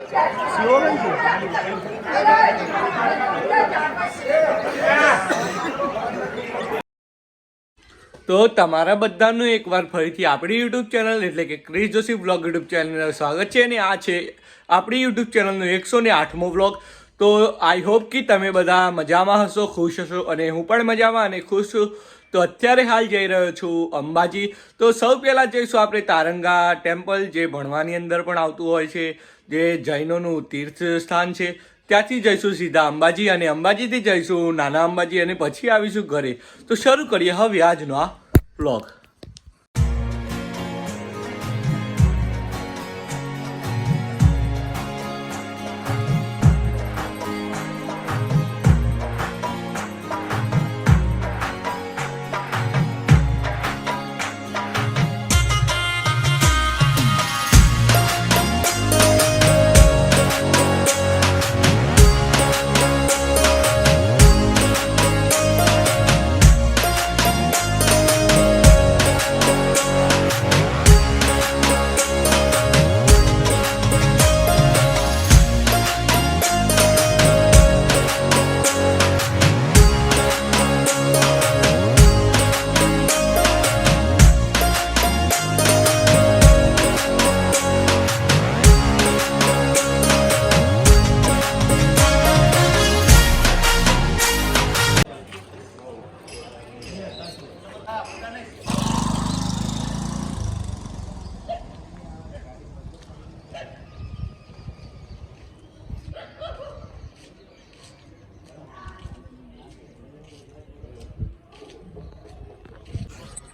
તો તમારા બધાનું એકવાર ફરીથી આપણી યુટ્યુબ ચેનલ એટલે કે ક્રિસ જોશી બ્લોગ યુટ્યુબ ચેનલનું સ્વાગત છે અને આ છે આપણી યુટ્યુબ ચેનલનો એકસો ને આઠમો બ્લોગ તો આઈ હોપ કે તમે બધા મજામાં હશો, ખુશ હશો અને હું પણ મજામાં અને ખુશ છું. તો અત્યારે હાલ જઈ રહ્યો છું અંબાજી. તો સૌ પહેલાં જઈશું આપણે તારંગા ટેમ્પલ, જે ભણવાની અંદર પણ આવતું હોય છે. જે જૈનોનું તીર્થ સ્થાન છે, ત્યાંથી જઈશું સીધા અંબાજી અને અંબાજીથી જઈશું નાના અંબાજી અને પછી આવીશું ઘરે. તો શરૂ કરીએ હવે આજનો આ બ્લોગ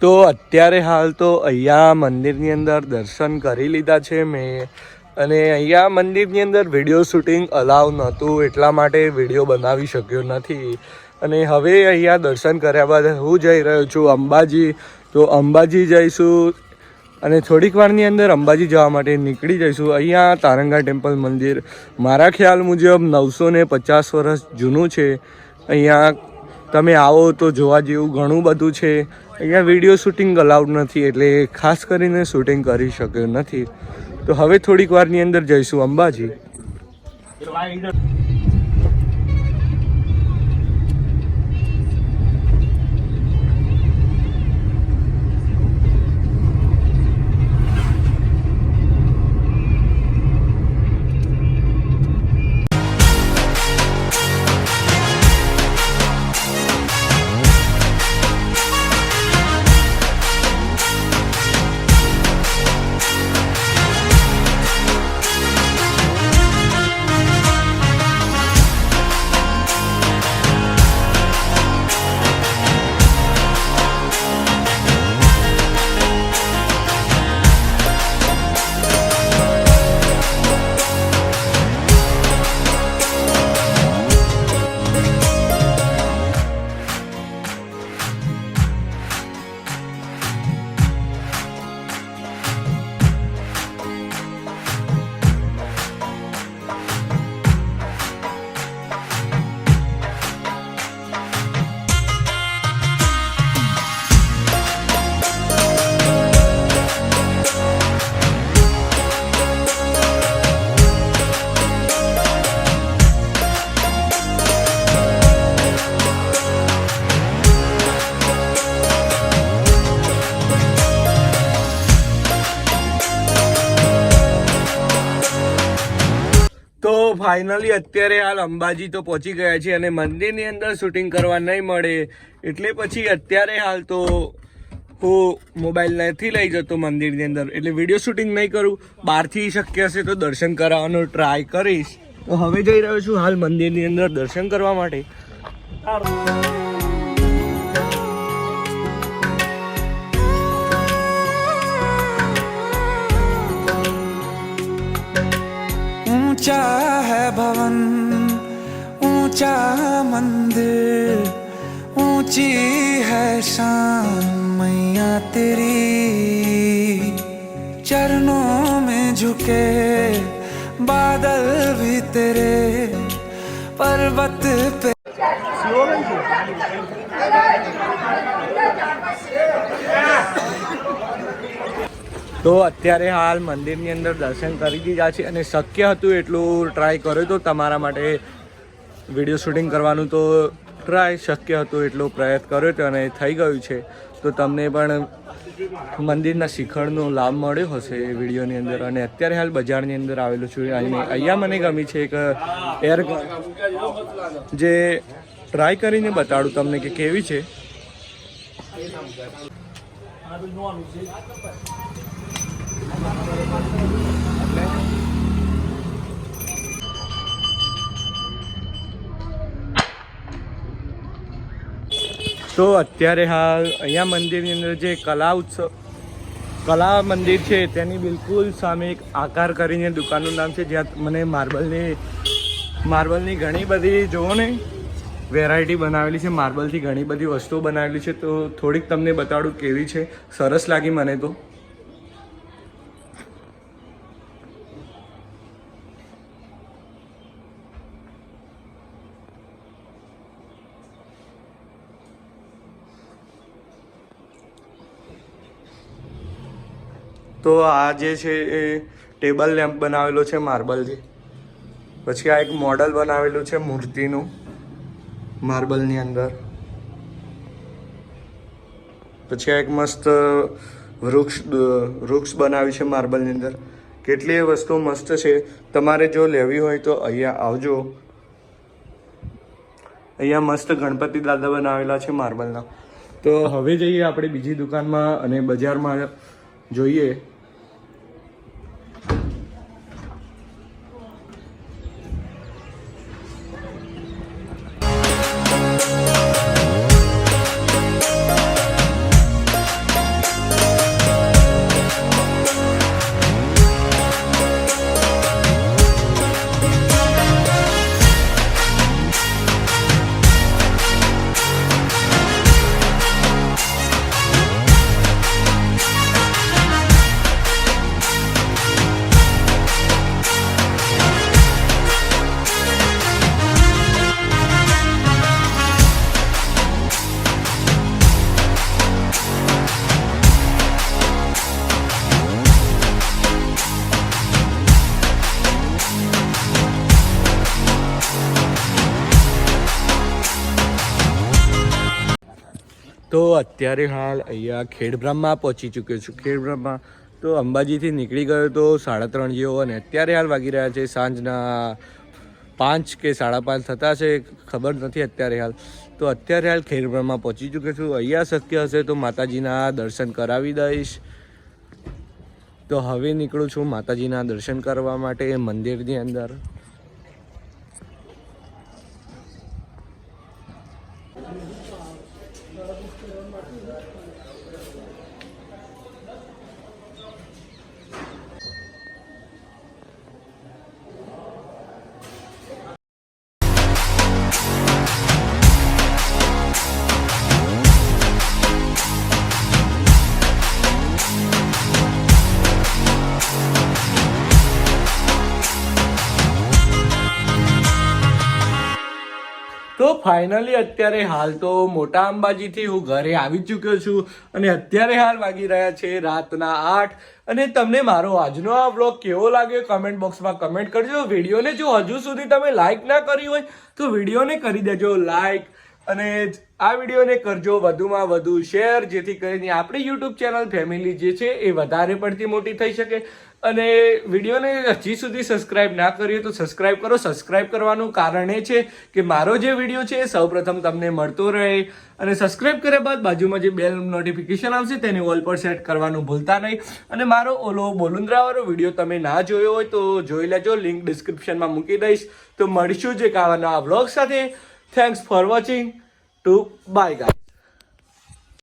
તો અત્યારે હાલ તો અહીંયા મંદિરની અંદર દર્શન કરી લીધા છે મેં. અને અહીંયા મંદિરની અંદર વીડિયો શૂટિંગ અલાવ નહોતું, એટલા માટે વીડિયો બનાવી શક્યો નથી. અને હવે અહીંયા દર્શન કર્યા બાદ હું જઈ રહ્યો છું અંબાજી. તો અંબાજી જઈશું અને થોડીક વારની અંદર અંબાજી જવા માટે નીકળી જઈશું. અહીંયા તારંગા ટેમ્પલ મંદિર. મારા ખ્યાલ મુજબ નવસો ને પચાસ વર્ષ જૂનું છે. અહીંયા તમે આવો તો જોવા જેવું ઘણું બધું છે. અહીંયા વીડિયો શૂટિંગ અલાઉડ નથી, એટલે ખાસ કરીને શૂટિંગ કરી શક્યો નથી. તો હવે થોડીક વારની અંદર જઈશું અંબાજી. ફાઇનલી અત્યારે હાલ અંબાજી તો પહોંચી ગયા છે અને મંદિરની અંદર શૂટિંગ કરવા નહીં મળે. એટલે પછી અત્યારે હાલ તો હું મોબાઈલ નથી લઈ જતો મંદિરની અંદર. એટલે વીડિયો શૂટિંગ નહીં કરું. બહારથી શક્ય હશે તો દર્શન કરાવવાનો ટ્રાય કરીશ. તો હવે જઈ રહ્યો છું હાલ મંદિરની અંદર દર્શન કરવા માટે. ઊંચા ऊंचा मंदिर ऊंची है शान मैया तेरी चरणों में झुके बादल भी तेरे पर्वत पे તો અત્યારે હાલ મંદિરની અંદર દર્શન કરી દીધા છે અને શક્ય હતું એટલું ટ્રાય કર્યો તો તમારા માટે વીડિયો શૂટિંગ કરવાનું તો ટ્રાય શક્ય હતું, એટલો પ્રયત્ન કર્યો હતો અને થઈ ગયું છે. તો તમને પણ મંદિરના શિખરનો લાભ મળ્યો હશે એ વિડીયોની અંદર. અને અત્યારે હાલ બજારની અંદર આવેલું છું. અને અહીંયા મને ગમી છે એક એર જે ટ્રાય કરીને બતાડું તમને કે કેવી છે. તો અત્યારે હાલ અહીંયા મંદિરની અંદર જે કલા ઉત્સવ કલા મંદિર છે, તેની બિલકુલ સામે એક આકાર કરીને દુકાનનું નામ છે, જ્યાં મને માર્બલની માર્બલની ઘણી બધી જુઓ ને વેરાયટી બનાવેલી છે, માર્બલથી ઘણી બધી વસ્તુઓ બનાવેલી છે, તો થોડીક તમને બતાડું કેવી છે, સરસ લાગી મને તો. તો આ જે છે એ ટેબલ લેમ્પ બનાવેલો છે માર્બલથી. પછી આ એક મોડલ બનાવેલું છે મૂર્તિનું, માર્બલની અંદર. પછી આ એક મસ્ત વૃક્ષ વૃક્ષ બનાવ્યું છે માર્બલની અંદર. કેટલી વસ્તુઓ મસ્ત છે. તમારે જો લેવી હોય તો અહીંયા આવજો. અહીંયા મસ્ત ગણપતિ દાદા બનાવેલા છે માર્બલના. તો હવે જઈએ આપણે બીજી દુકાનમાં અને બજારમાં જોઈએ. તો અત્યારે હાલ અહીંયા ખેડબ્રહ્મા પહોંચી ચૂક્યો છું. ખેડબ્રહ્મા તો અંબાજીથી નીકળી ગયો તો સાડા ત્રણ જેવો અને અત્યારે હાલ વાગી રહ્યા છે સાંજના પાંચ કે સાડા પાંચ થતા છે ખબર નથી અત્યારે હાલ. તો અત્યારે હાલ ખેડબ્રહ્મા પહોંચી ચૂક્યો છું. અહીંયા શક્ય હશે તો માતાજીના દર્શન કરાવી દઈશ. તો હવે નીકળું છું માતાજીના દર્શન કરવા માટે મંદિરની અંદર. તો ફાઇનલી અત્યારે હાલ તો મોટા અંબાજીથી હું ઘરે આવી ચૂક્યો છું અને અત્યારે હાલ વાગી રહ્યા છે રાતના આઠ. અને તમને મારો આજનો આ વ્લોગ કેવો લાગ્યો કમેન્ટ બોક્સમાં કમેન્ટ કરજો. વિડીયોને જો હજુ સુધી તમે લાઇક ના કરી હોય તો વિડીયોને કરી દેજો લાઈક અને આ વિડીયોને કરજો વધુમાં વધુ શેર, જેથી કરીને આપણી યુટ્યુબ ચેનલ ફેમિલી જે છે એ વધારે પડતી મોટી થઈ શકે. અને વિડીયોને હજી સુધી સબસ્ક્રાઇબ ના કરીએ તો સબસ્ક્રાઇબ કરો. સબસ્ક્રાઇબ કરવાનું કારણ એ છે કે મારો જે વીડિયો છે એ સૌપ્રથમ તમને મળતો રહે. અને સબસ્ક્રાઇબ કર્યા બાદ બાજુમાં જે બેલ નોટિફિકેશન આવશે તેને ઓલ પર સેટ કરવાનું ભૂલતા નહીં. અને મારો ઓલો બોલુંદ્રાવાળો વીડિયો તમે ના જોયો હોય તો જોઈ લેજો. લિંક ડિસ્ક્રિપ્શનમાં મૂકી દઈશ. તો મળીશું જે કાવાના બ્લોગ સાથે. Thanks for watching to bye guys.